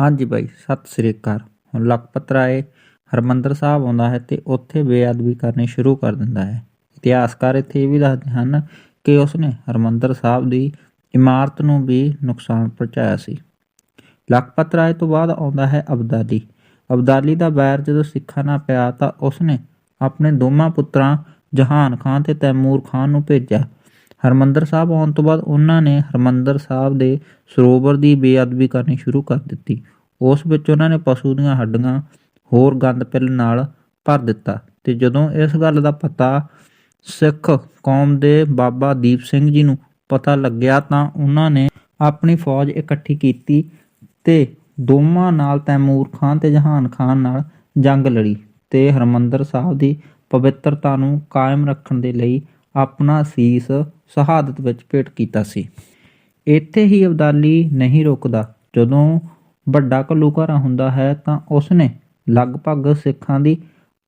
ਹਾਂਜੀ ਬਾਈ, ਸਤਿ ਸ੍ਰੀ ਅਕਾਲ। ਹੁਣ ਲਖਪਤ ਰਾਏ ਹਰਮੰਦਰ ਸਾਹਿਬ ਆਉਂਦਾ ਹੈ ਤੇ ਉੱਥੇ ਬੇਅਦਬੀ ਕਰਨੀ ਸ਼ੁਰੂ ਕਰ ਦਿੰਦਾ ਹੈ। ਇਤਿਹਾਸਕਾਰ ਇੱਥੇ ਇਹ ਵੀ ਦੱਸਦੇ ਹਨ ਕਿ ਉਸਨੇ ਹਰਮੰਦਰ ਸਾਹਿਬ ਦੀ ਇਮਾਰਤ ਨੂੰ ਵੀ ਨੁਕਸਾਨ ਪਹੁੰਚਾਇਆ ਸੀ। ਲਖਪਤ ਰਾਏ ਤੋਂ ਬਾਅਦ ਆਉਂਦਾ ਹੈ ਅਬਦਾਲੀ। ਅਬਦਾਲੀ ਦਾ ਵੈਰ ਜਦੋਂ ਸਿੱਖਾਂ ਨਾਲ ਪਿਆ ਤਾਂ ਉਸਨੇ ਆਪਣੇ ਦੋਵਾਂ ਪੁੱਤਰਾਂ ਜਹਾਨ ਖਾਨ ਤੇ ਤੈਮੂਰ ਖਾਨ ਨੂੰ ਭੇਜਿਆ। ਹਰਮੰਦਰ ਸਾਹਿਬ ਆਉਣ ਤੋਂ ਬਾਅਦ ਉਹਨਾਂ ਨੇ ਹਰਮੰਦਰ ਸਾਹਿਬ ਦੇ ਸਰੋਵਰ ਦੀ ਬੇਅਦਬੀ ਕਰਨੀ ਸ਼ੁਰੂ ਕਰ ਦਿੱਤੀ। ਉਸ ਵਿੱਚ ਉਹਨਾਂ ਨੇ ਪਸ਼ੂ ਦੀਆਂ ਹੱਡੀਆਂ ਹੋਰ ਗੰਦ ਪਿੱਲ ਨਾਲ ਭਰ ਦਿੱਤਾ ਤੇ ਜਦੋਂ ਇਸ ਗੱਲ ਦਾ ਪਤਾ ਸਿੱਖ ਕੌਮ ਦੇ ਬਾਬਾ ਦੀਪ ਸਿੰਘ ਜੀ ਨੂੰ ਪਤਾ ਲੱਗਿਆ ਤਾਂ ਉਹਨਾਂ ਨੇ ਆਪਣੀ ਫੌਜ ਇਕੱਠੀ ਕੀਤੀ ਤੇ ਦੋਵਾਂ ਨਾਲ ਤੈਮੂਰ ਖਾਨ ਤੇ ਜਹਾਨ ਖਾਨ ਨਾਲ ਜੰਗ ਲੜੀ ਤੇ ਹਰਮੰਦਰ ਸਾਹਿਬ ਦੀ ਪਵਿੱਤਰਤਾ ਨੂੰ ਕਾਇਮ ਰੱਖਣ ਦੇ ਲਈ ਆਪਣਾ ਸੀਸ ਸ਼ਹਾਦਤ ਵਿੱਚ ਭੇਟ ਕੀਤਾ ਸੀ। ਇੱਥੇ ਹੀ ਅਬਦਾਲੀ ਨਹੀਂ ਰੁਕਦਾ। ਜਦੋਂ ਵੱਡਾ ਘੱਲੂਘਾਰਾ ਹੁੰਦਾ ਹੈ ਤਾਂ ਉਸਨੇ ਲਗਭਗ ਸਿੱਖਾਂ ਦੀ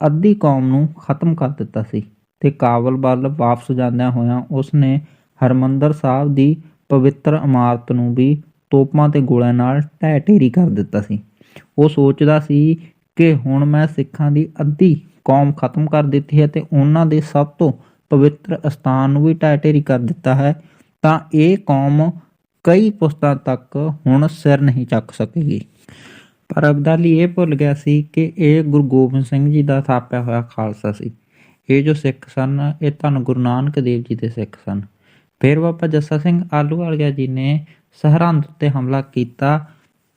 ਅੱਧੀ ਕੌਮ ਨੂੰ ਖਤਮ ਕਰ ਦਿੱਤਾ ਸੀ ਤੇ ਕਾਬਲ ਵੱਲ ਵਾਪਸ ਜਾਂਦਿਆਂ ਹੋਇਆਂ ਉਸਨੇ ਹਰਮੰਦਰ ਸਾਹਿਬ ਦੀ ਪਵਿੱਤਰ ਇਮਾਰਤ ਨੂੰ ਵੀ ਤੋਪਾਂ ਤੇ ਗੋਲਿਆਂ ਨਾਲ ਢਹਿ ਢੇਰੀ ਕਰ ਦਿੱਤਾ ਸੀ। ਉਹ ਸੋਚਦਾ ਸੀ ਕਿ ਹੁਣ ਮੈਂ ਸਿੱਖਾਂ ਦੀ ਅੱਧੀ ਕੌਮ ਖਤਮ ਕਰ ਦਿੱਤੀ ਹੈ ਤੇ ਉਹਨਾਂ ਦੇ ਸਭ ਤੋਂ ਪਵਿੱਤਰ ਅਸਥਾਨ ਨੂੰ ਵੀ ਢਹਿ ਢੇਰੀ ਕਰ ਦਿੱਤਾ ਹੈ, ਤਾਂ ਇਹ ਕੌਮ ਕਈ ਪੁਸਤਾਂ ਤੱਕ ਹੁਣ ਸਿਰ ਨਹੀਂ ਚੱਕ ਸਕੇਗੀ। ਪਰ ਅਬਦਾਲੀ ਇਹ ਭੁੱਲ ਗਿਆ ਸੀ ਕਿ ਇਹ ਗੁਰੂ ਗੋਬਿੰਦ ਸਿੰਘ ਜੀ ਦਾ ਥਾਪਿਆ ਹੋਇਆ ਖਾਲਸਾ ਸੀ। ਇਹ ਜੋ ਸਿੱਖ ਸਨ, ਇਹ ਧੰਨ ਗੁਰੂ ਨਾਨਕ ਦੇਵ ਜੀ ਦੇ ਸਿੱਖ ਸਨ। ਫਿਰ ਬਾਬਾ ਜੱਸਾ ਸਿੰਘ ਆਲੂਵਾਲੀਆ ਜੀ ਨੇ ਸਰਹੰਦ ਉੱਤੇ ਹਮਲਾ ਕੀਤਾ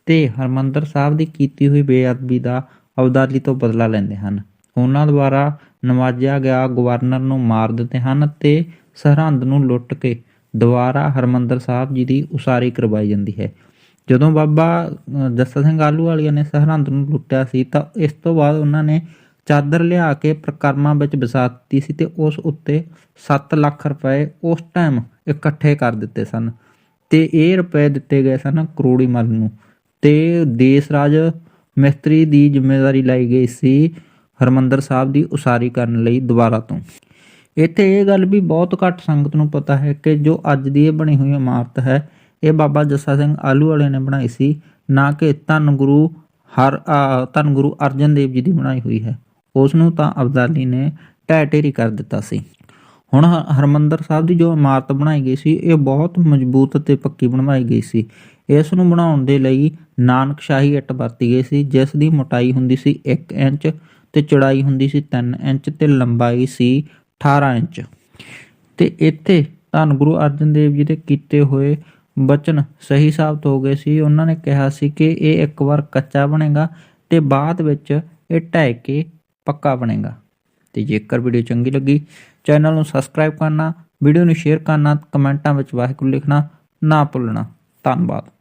ਤੇ ਹਰਮੰਦਰ ਸਾਹਿਬ ਦੀ ਕੀਤੀ ਹੋਈ ਬੇਅਦਬੀ ਦਾ ਅਬਦਾਲੀ ਤੋਂ ਬਦਲਾ ਲੈਂਦੇ ਹਨ। ਉਹਨਾਂ ਦੁਆਰਾ ਨਵਾਜਿਆ ਗਿਆ ਗਵਰਨਰ ਨੂੰ ਮਾਰ ਦਿੱਤੇ ਹਨ ਤੇ ਸਰਹੰਦ ਨੂੰ ਲੁੱਟ ਕੇ ਦੁਬਾਰਾ ਹਰਮੰਦਰ ਸਾਹਿਬ ਜੀ ਦੀ ਉਸਾਰੀ ਕਰਵਾਈ ਜਾਂਦੀ ਹੈ। ਜਦੋਂ ਬਾਬਾ ਜੱਸਾ ਸਿੰਘ ਆਲੂਵਾਲੀਆ ਨੇ ਸਰਹੰਦ ਨੂੰ ਲੁੱਟਿਆ ਸੀ ਤਾਂ ਇਸ ਤੋਂ ਬਾਅਦ ਉਹਨਾਂ ਨੇ ਚਾਦਰ ਲਿਆ ਕੇ ਪ੍ਰਕਰਮਾਂ ਵਿੱਚ ਵਸਾ ਦਿੱਤੀ ਸੀ ਤੇ ਉਸ ਉੱਤੇ 7 ਲੱਖ ਰੁਪਏ ਉਸ ਟਾਈਮ ਇਕੱਠੇ ਕਰ ਦਿੱਤੇ ਸਨ ਤੇ ਇਹ ਰੁਪਏ ਦਿੱਤੇ ਗਏ ਸਨ ਕਰੋੜੀ ਮੱਲ ਨੂੰ ਤੇ ਦੇਸ ਰਾਜ ਮਿਸਤਰੀ ਦੀ ਜ਼ਿੰਮੇਵਾਰੀ ਲਈ ਗਈ ਸੀ ਹਰਮੰਦਰ ਸਾਹਿਬ ਦੀ ਉਸਾਰੀ ਕਰਨ ਲਈ ਦੁਬਾਰਾ ਤੋਂ। ਇੱਥੇ ਇਹ ਗੱਲ ਵੀ ਬਹੁਤ ਘੱਟ ਸੰਗਤ ਨੂੰ ਪਤਾ ਹੈ ਕਿ ਜੋ ਅੱਜ ਦੀ ਇਹ ਬਣੀ ਹੋਈ ਇਮਾਰਤ ਹੈ, ਇਹ ਬਾਬਾ ਜੱਸਾ ਸਿੰਘ ਆਲੂ ਵਾਲੇ ਨੇ ਬਣਾਈ ਸੀ, ਨਾ ਕਿ ਧੰਨ ਗੁਰੂ ਹਰ ਧੰਨ ਗੁਰੂ ਅਰਜਨ ਦੇਵ ਜੀ ਦੀ ਬਣਾਈ ਹੋਈ ਹੈ। ਉਸ ਨੂੰ ਤਾਂ ਅਬਦਾਲੀ ਨੇ ਢਹਿ ਢੇਰੀ ਕਰ ਦਿੱਤਾ ਸੀ। ਹੁਣ ਹ- ਹਰਮੰਦਰ ਸਾਹਿਬ ਦੀ ਜੋ ਇਮਾਰਤ ਬਣਾਈ ਗਈ ਸੀ, ਇਹ ਬਹੁਤ ਮਜ਼ਬੂਤ ਅਤੇ ਪੱਕੀ ਬਣਵਾਈ ਗਈ ਸੀ। ਇਸ ਨੂੰ ਬਣਾਉਣ ਦੇ ਲਈ ਨਾਨਕਸ਼ਾਹੀ ਇੱਟ ਵਰਤੀ ਗਈ ਸੀ, ਜਿਸ ਦੀ ਮੋਟਾਈ ਹੁੰਦੀ ਸੀ 1 ਇੰਚ ਤੇ ਚੌੜਾਈ ਹੁੰਦੀ ਸੀ 3 ਇੰਚ ਤੇ ਲੰਬਾਈ ਸੀ 18 ਇੰਚ। ਤੇ ਇੱਥੇ ਧੰਨ ਗੁਰੂ ਅਰਜਨ ਦੇਵ ਜੀ ਦੇ ਕੀਤੇ ਹੋਏ ਬਚਨ ਸਹੀ ਸਾਬਤ ਹੋ ਗਏ ਸੀ। ਉਹਨਾਂ ਨੇ ਕਿਹਾ ਸੀ ਕਿ ਇਹ ਇੱਕ ਵਾਰ ਕੱਚਾ ਬਣੇਗਾ ਤੇ ਬਾਅਦ ਵਿੱਚ ਇਹ ਢਹਿ ਕੇ ਪੱਕਾ ਬਣੇਗਾ। ਤੇ ਜੇਕਰ ਵੀਡੀਓ ਚੰਗੀ ਲੱਗੀ, ਚੈਨਲ ਨੂੰ ਸਬਸਕ੍ਰਾਈਬ ਕਰਨਾ, ਵੀਡੀਓ ਨੂੰ ਸ਼ੇਅਰ ਕਰਨਾ, ਕਮੈਂਟਾਂ ਵਿੱਚ ਵਾਹਿਗੁਰੂ ਲਿਖਣਾ ਨਾ ਭੁੱਲਣਾ। ਧੰਨਵਾਦ।